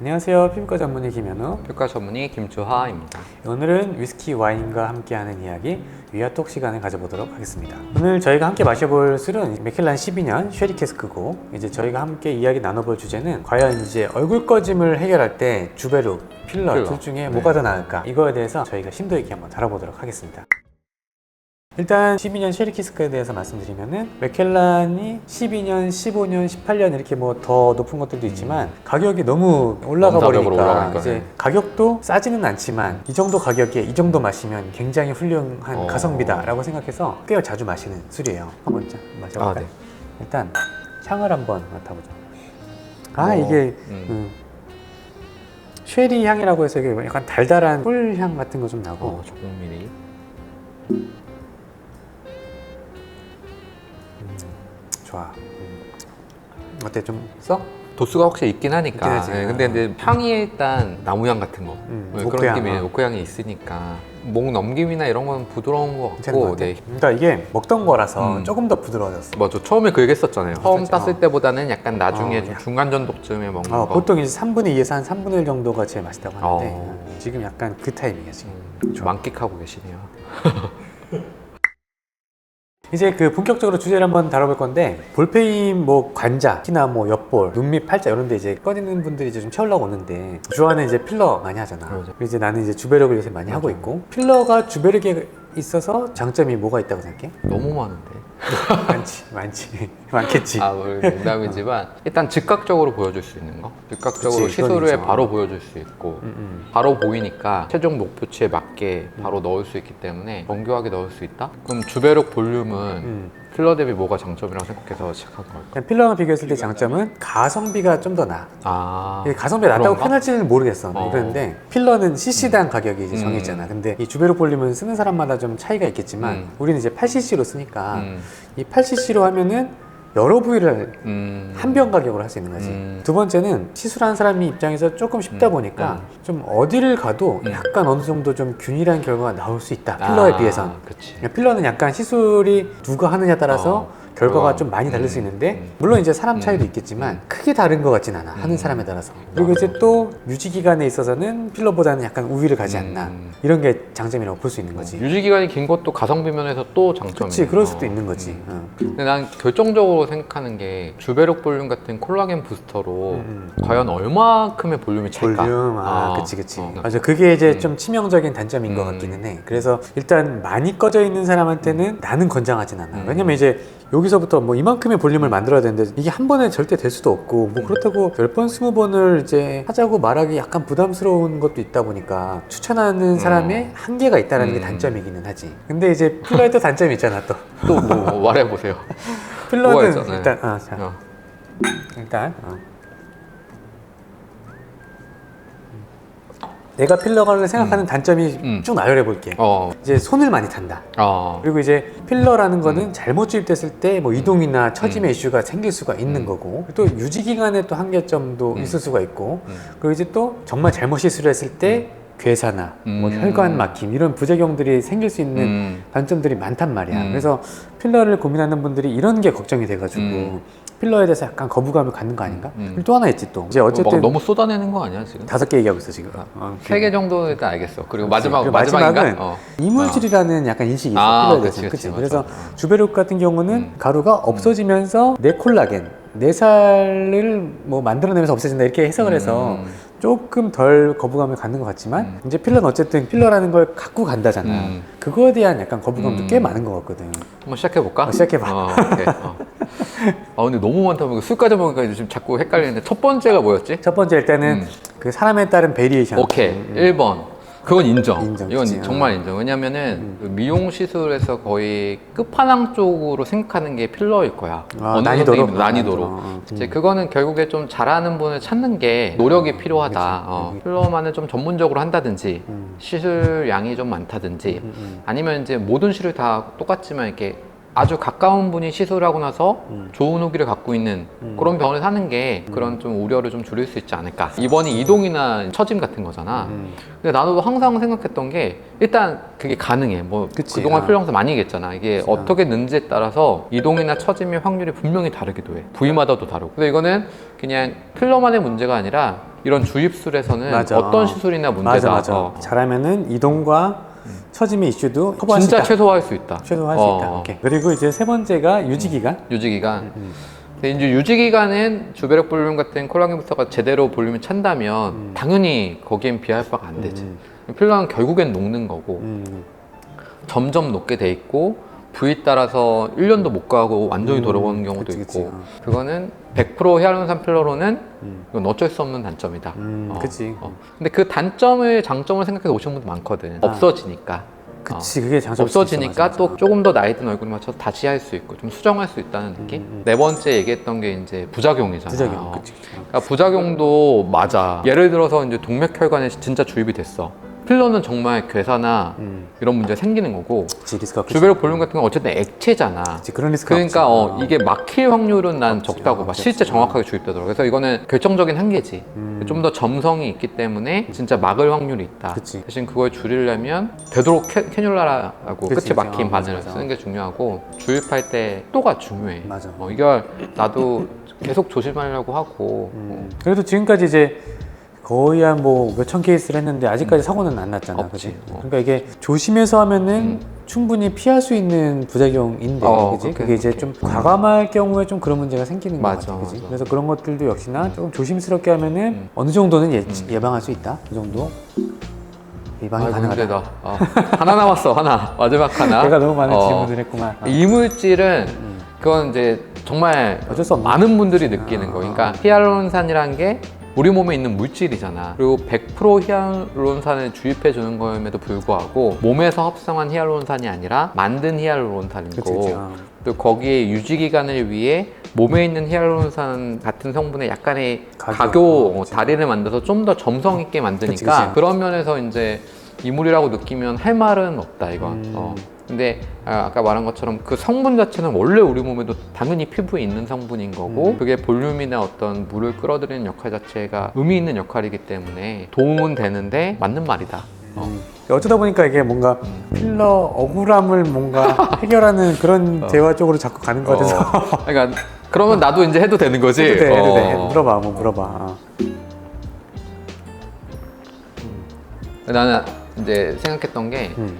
안녕하세요. 피부과 전문의 김현우. 효과 전문의 김주하입니다. 오늘은 위스키 와인과 함께하는 이야기 위아톡 시간을 가져보도록 하겠습니다. 오늘 저희가 함께 마셔볼 술은 맥켈란 12년 쉐리 캐스크고 이제 저희가 함께 이야기 나눠볼 주제는 과연 이제 얼굴 꺼짐을 해결할 때 필러, 필러. 둘 중에 네. 뭐가 더 나을까 이거에 대해서 저희가 심도 있게 한번 다뤄보도록 하겠습니다. 일단 12년 쉐리 키스크에 대해서 말씀드리면은 맥켈란이 12년, 15년, 18년 이렇게 뭐 더 높은 것들도 있지만 가격이 너무 올라가 너무 가격으로 버리니까 올라가니까, 이제 네. 가격도 싸지는 않지만 이 정도 가격에 이 정도 마시면 굉장히 훌륭한 어. 가성비다라고 생각해서 꽤 자주 마시는 술이에요. 한번 자 마셔볼까요? 아, 네. 일단 향을 한번 맡아보죠. 아 어, 이게 음. 음, 쉐리 향이라고 해서 이게 약간 달달한 꿀 향 같은 거 좀 나고 어, 조금 미리. 좋아. 음. 어때 좀 써? 도수가 확실히 있긴 하니까. 있긴 하지. 네, 근데 이제 향이 일단 나무향 같은 거. 음, 네, 오크향, 그런 느낌이 어. 오크향이 있으니까 목 넘김이나 이런 건 부드러운 것 괜찮은 것 같고. 같아. 네. 그러니까 이게 먹던 거라서 음. 조금 더 부드러워졌어. 맞아. 처음에 그 얘기했었잖아요. 처음 그렇죠. 땄을 때보다는 약간 나중에 어, 좀 야. 중간 정도쯤에 먹는 어, 거. 보통 이제 3분의 2에서 한 3분의 1 정도가 제일 맛있다고 하는데 어. 음, 지금 약간 그 타이밍이야 지금. 음, 좀 만끽하고 계시네요. 이제 그 본격적으로 주제를 한번 다뤄볼 건데 볼페인 뭐 관자, 특히나 뭐 옆볼, 눈밑 팔자 이런 데 이제 꺼지는 분들이 이제 좀 채우려고 오는데 주안은 이제 필러 많이 하잖아. 그리고 이제 나는 이제 주베력을 요새 많이 하고 있고 필러가 주베력에 있어서 장점이 뭐가 있다고 생각해? 너무 많은데. 많지, 많지, 많겠지. 아, 뭐 농담이지만 일단 즉각적으로 보여줄 수 있는 거. 즉각적으로 그치, 시술에 있죠. 바로 보여줄 수 있고 음, 음. 바로 보이니까 최종 목표치에 맞게 바로 넣을 수 있기 때문에 정교하게 넣을 수 있다? 그럼 주베록 볼륨은 음. 필러 대비 뭐가 장점이라고 생각해서 시작한 걸까? 그냥 필러랑 비교했을 때 장점은 가성비가 좀 더 나아. 아 이게 가성비가 낮다고 그런가? 표현할지는 모르겠어. 어. 그런데 필러는 CC당 가격이 이제 음. 정해있잖아. 근데 이 주베로 볼륨은 쓰는 사람마다 좀 차이가 있겠지만 음. 우리는 이제 8cc로 쓰니까 음, 이 8cc로 하면은 여러 부위를 음, 한병 가격으로 할 수 있는 거지. 음. 두 번째는 시술한 사람이 입장에서 조금 쉽다 음. 보니까 좀 어디를 가도 음. 약간 어느 정도 좀 균일한 결과가 나올 수 있다. 필러에 아, 비해선. 그치. 필러는 약간 시술이 누가 하느냐 따라서 어, 결과가 결과가, 좀 많이 다를 음, 수 있는데 음. 물론 이제 사람 차이도 음, 있겠지만 음. 크게 다른 것 같진 않아 하는 음. 사람에 따라서 그리고 이제 또 유지 기간에 있어서는 필러보다는 약간 우위를 가지 않나 음. 이런 게 장점이라고 볼 수 있는 거지 유지 기간이 긴 것도 가성비 면에서 또 장점이에요. 그렇지 그럴 수도 어, 있는 거지 음. 어. 근데 난 결정적으로 생각하는 게 주베록 볼륨 같은 콜라겐 부스터로 음, 과연 얼마큼의 볼륨이 차일까? 볼륨 아 어, 그치 그치 어. 맞아 그게 이제 음. 좀 치명적인 단점인 것 음. 같기는 해 그래서 일단 많이 꺼져 있는 사람한테는 나는 권장하진 않아 음. 왜냐면 이제 여기 서부터 뭐 이만큼의 볼륨을 만들어야 되는데 이게 한 번에 절대 될 수도 없고 음. 뭐 그렇다고 열번 스무 번을 이제 하자고 말하기 약간 부담스러운 것도 있다 보니까 추천하는 사람의 한계가 있다는 게 음. 단점이기는 하지 근데 이제 필러에 또 단점이 있잖아 또 또 뭐 말해보세요. 뭐가 필러는 있잖아요. 일단 아, 자, 어. 일단 어. 내가 필러를 생각하는 단점이 음. 쭉 나열해 볼게. 어. 이제 손을 많이 탄다. 어. 그리고 이제 필러라는 거는 음. 잘못 주입됐을 때 뭐 이동이나 처짐의 이슈가 생길 수가 있는 음. 거고 또 유지 기간에 또 한계점도 음. 있을 수가 있고 음. 그리고 이제 또 정말 잘못 시술을 했을 때 괴사나 뭐 음. 혈관 막힘 이런 부작용들이 생길 수 있는 음. 단점들이 많단 말이야. 음. 그래서 필러를 고민하는 분들이 이런 게 걱정이 돼가지고 음. 필러에 대해서 약간 거부감을 갖는 거 아닌가? 음. 그리고 또 하나 있지 또. 이제 막 어쨌든 너무 쏟아내는 거 아니야 지금? 다섯 개 얘기하고 있어 지금. 어, 세 개 정도 일단 알겠어. 그리고 마지막 그리고 마지막인가? 마지막은 어. 이물질이라는 약간 인식이 있어 아, 필러에 그치, 대해서. 그치, 그치? 맞아. 그래서 어. 주베룩 같은 경우는 음. 가루가 없어지면서 내 콜라겐 내 살을 뭐 만들어내면서 없어진다 이렇게 해석을 해서 음. 조금 덜 거부감을 갖는 것 같지만 음. 이제 필러는 어쨌든 필러라는 걸 갖고 간다잖아. 음. 그거에 대한 약간 거부감도 음. 꽤 많은 것 같거든. 한번 시작해 볼까? 어, 시작해봐. 어, 오케이. 어. 아 근데 너무 많다 보니까 술까지 먹으니까 지금 자꾸 헷갈리는데 첫 번째가 뭐였지? 첫 번째 일단은 음. 그 사람에 따른 베리에이션. 오케이. 음, 음. 1번. 그건 인정. 인정, 이건 그치. 정말 어. 인정. 왜냐면은 그 미용 시술에서 거의 끝판왕 쪽으로 생각하는 게 필러일 거야. 아, 난이도로? 선생님도 난이도로. 어, 어, 이제 음. 그거는 결국에 좀 잘하는 분을 찾는 게 노력이 필요하다. 어, 음. 필러만을 좀 전문적으로 한다든지 음. 시술 양이 좀 많다든지 음, 음. 아니면 이제 모든 시술 다 똑같지만 이렇게 아주 가까운 분이 시술하고 나서 음. 좋은 후기를 갖고 있는 음. 그런 병원에 사는 게 그런 좀 우려를 좀 줄일 수 있지 않을까. 이번이 이동이나 처짐 같은 거잖아. 음. 근데 나도 항상 생각했던 게 일단 그게 가능해. 뭐 그치. 그동안 아. 필요 영상 많이 얘기했잖아. 이게 그치. 어떻게 는지에 따라서 이동이나 처짐의 확률이 분명히 다르기도 해. 부위마다도 다르고. 근데 이거는 그냥 필러만의 문제가 아니라 이런 주입술에서는 맞아. 어떤 어. 시술이나 문제다. 맞아 맞아. 어. 잘하면 이동과 처짐의 이슈도 커버할 수 진짜 있다. 최소화할 수 있다. 최소화할 수 어. 있다. 오케이. 그리고 이제 세 번째가 유지 기간. 유지 기간. 음. 근데 이제 유지 기간은 주배력 볼륨 같은 콜라겐 부스터가 제대로 볼륨이 찬다면 당연히 거기엔 비할 바가 안 되지. 음. 필러는 결국엔 녹는 거고 음. 점점 녹게 돼 있고 부위 따라서 1년도 못 가고 완전히 음, 돌아오는 경우도 그치, 그치. 있고 어. 그거는 100% 히알루론산 필러로는 음. 이건 어쩔 수 없는 단점이다. 음, 어, 그치. 어. 근데 그 단점을 장점을 생각해서 오시는 분도 많거든. 없어지니까. 그치 그게 장점. 없어지니까 또 조금 더 나이 든 얼굴에 맞춰서 다시 할 수 있고 좀 수정할 수 있다는 느낌. 음, 음. 네 번째 얘기했던 게 이제 부작용이잖아. 부작용. 그치 그치. 그러니까 부작용도 맞아. 예를 들어서 이제 동맥혈관에 진짜 주입이 됐어. 필러는 정말 괴사나 음. 이런 문제 가 생기는 거고 그치 리스크가 크지. 주베력 볼륨 같은 건 어쨌든 액체잖아. 그치 그런 리스크가 그러니까 없지. 어, 이게 막힐 확률은 난 없지. 적다고 어, 봐. 없지, 실제 없지. 정확하게 주입되더라고. 그래서 이거는 결정적인 한계지. 음. 좀 더 점성이 있기 때문에 진짜 막을 확률이 있다. 그치. 대신 그걸 줄이려면 되도록 캐, 캐뉼라라고 그치, 그치. 막힌 어, 바늘을 맞아. 쓰는 게 중요하고 주입할 때 속도가 중요해. 맞아. 어, 이걸 나도 계속 조심하려고 하고 음. 그래도 지금까지 이제 거의 한 뭐 몇 천 케이스를 했는데 아직까지 사고는 안 났잖아. 없지. 그치? 어. 그러니까 이게 조심해서 하면은 충분히 피할 수 있는 부작용인데, 어, 그지? 그렇게 그게 이제 좀 과감할 경우에 좀 그런 문제가 생기는 거 맞아, 같아, 그지? 맞아. 그래서 그런 것들도 역시나 조금 조심스럽게 하면은 어느 정도는 예, 방할 수 있다. 그 정도 예방이 가능하다. 어. 하나 남았어 하나 마지막 하나. 내가 너무 많은 어. 질문을 했구만. 어. 이물질은 그건 이제 정말 어쩔 수 없는 많은 분들이 느끼는 거. 그러니까 히알루론산이라는 게 우리 몸에 있는 물질이잖아. 그리고 100% 히알루론산을 주입해 주는 거임에도 불구하고 몸에서 합성한 히알루론산이 아니라 만든 그치, 그치. 어. 또 거기에 유지 기간을 위해 몸에 있는 히알루론산 같은 성분의 약간의 가교. 가교, 어, 어. 다리를 만들어서 좀 더 점성 있게 만드니까 그치, 그치. 그런 면에서 이제 이물이라고 느끼면 할 말은 없다 이건. 음. 어. 근데 아, 아까 말한 것처럼 그 성분 자체는 원래 우리 몸에도 당연히 피부에 있는 성분인 거고 음. 그게 볼륨이나 어떤 물을 끌어들이는 역할 자체가 의미 있는 역할이기 때문에 도움은 되는데 맞는 말이다. 어. 음. 어쩌다 보니까 이게 뭔가 필러 억울함을 뭔가 해결하는 그런 대화 쪽으로 자꾸 가는 것 같아서 어. 그러니까 그러면 나도 이제 해도 되는 거지. 해도 돼, 해도 돼. 어. 물어봐, 뭐 물어봐. 어. 나는 이제 생각했던 게 음.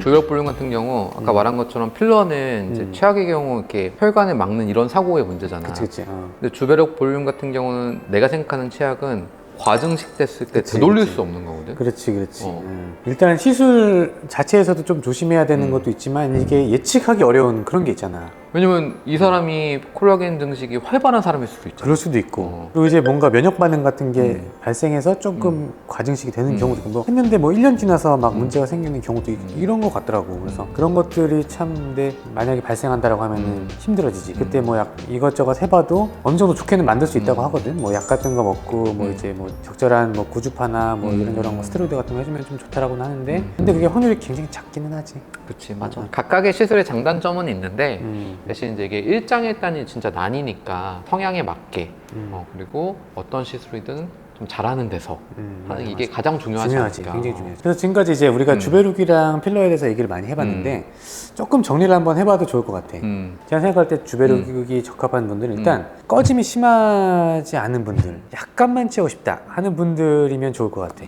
조력 볼륨 같은 경우 아까 말한 것처럼 필러는 이제 음. 최악의 경우 이렇게 혈관을 막는 이런 사고의 문제잖아. 그치, 그치. 어. 근데 주배력 볼륨 같은 경우는 내가 생각하는 최악은 과증식 됐을 때 그치, 되돌릴 그치. 수 없는 거거든. 그렇지, 그렇지. 어. 음. 일단 시술 자체에서도 좀 조심해야 되는 음. 것도 있지만 이게 예측하기 어려운 그런 게 있잖아. 왜냐면 이 사람이 콜라겐 증식이 활발한 사람일 수도 있잖아. 그럴 수도 있고. 어. 그리고 이제 뭔가 면역 반응 같은 게 음. 발생해서 조금 과증식이 되는 음. 경우도 있고 뭐 했는데 뭐 1년 지나서 막 음. 문제가 생기는 경우도 있- 음. 이런 것 같더라고. 그래서 그런 것들이 참 근데 만약에 발생한다라고 하면은 음. 힘들어지지. 그때 뭐 약 이것저것 해봐도 어느 정도 좋게는 만들 수 있다고 음. 하거든. 뭐 약 같은 거 먹고 뭐 음. 이제 뭐 적절한 뭐 구주파나 뭐 음. 이런저런 거 스테로이드 같은 거 해주면 좀 좋다라고는 하는데 음. 근데 그게 확률이 굉장히 작기는 하지. 그치 맞아. 각각의 시술의 장단점은 있는데 음. 대신 이제 이게 일장일 단이 진짜 나뉘니까 성향에 맞게 음. 어, 그리고 어떤 시술이든 좀 잘하는 데서 음, 하는 맞아, 이게 맞아. 가장 중요하지 중요하지. 않을까. 굉장히 중요하지. 그래서 지금까지 이제 우리가 음. 주베룩이랑 필러에 대해서 얘기를 많이 해봤는데 조금 정리를 한번 해봐도 좋을 것 같아. 음. 제가 생각할 때 주베룩이 적합한 분들은 일단 꺼짐이 심하지 않은 분들, 약간만 채우고 싶다 하는 분들이면 좋을 것 같아.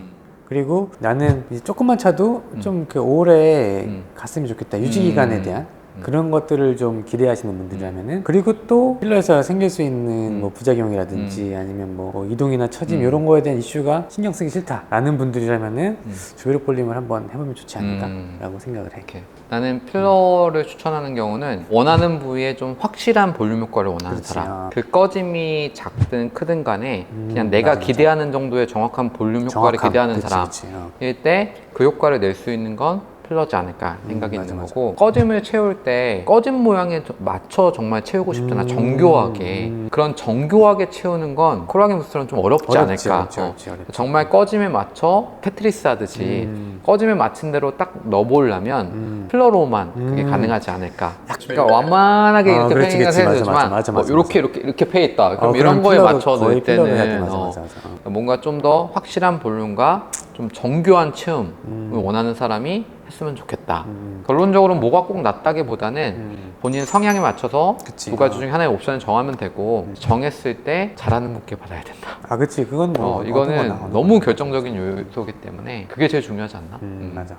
그리고 나는 이제 조금만 차도 좀 그 오래 음. 갔으면 좋겠다. 유지 기간에 음. 대한 그런 것들을 좀 기대하시는 분들이라면은 그리고 또 필러에서 생길 수 있는 음. 뭐 부작용이라든지 아니면 뭐 이동이나 처짐 이런 거에 대한 이슈가 신경 쓰기 싫다라는 분들이라면은 음. 주베룩 볼륨을 한번 해보면 좋지 않을까라고 음. 생각을 해. 이렇게 나는 필러를 추천하는 경우는 원하는 부위에 좀 확실한 볼륨 효과를 원하는 그렇지, 사람 아. 그 꺼짐이 작든 크든 간에 음, 그냥 내가 맞아, 맞아. 기대하는 정도의 정확한 볼륨 효과를 정확함. 기대하는 그치, 사람 그치, 어. 일 때 그 효과를 낼 수 있는 건 필러지 않을까 생각이 음, 있는 맞아. 거고 꺼짐을 채울 때 꺼짐 모양에 저- 맞춰 정말 채우고 싶잖아 음, 정교하게 음. 그런 정교하게 채우는 건 콜라겐 부스터는 좀 어렵지 어렵지, 않을까 어렵지, 어. 어렵지, 어렵지. 정말 꺼짐에 맞춰 테트리스 하듯이 음. 꺼짐에 맞춘 대로 딱 넣어보려면 음. 필러로만 그게 음. 가능하지 않을까. 그러니까 완만하게 아, 이렇게 그렇지, 페인을 그렇지. 해야 맞아, 되지만 맞아, 맞아, 뭐 맞아, 이렇게 맞아. 이렇게 이렇게 패 있다. 그럼 어, 이런 거에 맞춰 넣을. 때는 맞아, 어, 맞아, 맞아. 어. 뭔가 좀 더 확실한 볼륨과 좀 정교한 체험을 음. 원하는 사람이 했으면 좋겠다. 음, 결론적으로 뭐가 꼭 낫다기보다는 음, 본인 성향에 맞춰서 그치. 두 가지 중에 하나의 옵션을 정하면 되고 음. 정했을 때 잘하는 분께 받아야 된다. 아 그치 그건 뭐 어, 이거는 거나, 너무. 결정적인 요소이기 때문에 그게 제일 중요하지 않나? 음, 음. 맞아.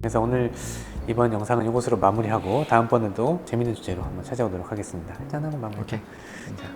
그래서 오늘 이번 영상은 이곳으로 마무리하고 다음번에도 재밌는 주제로 한번 찾아오도록 하겠습니다. 짠하고 마무리. 오케이. 자,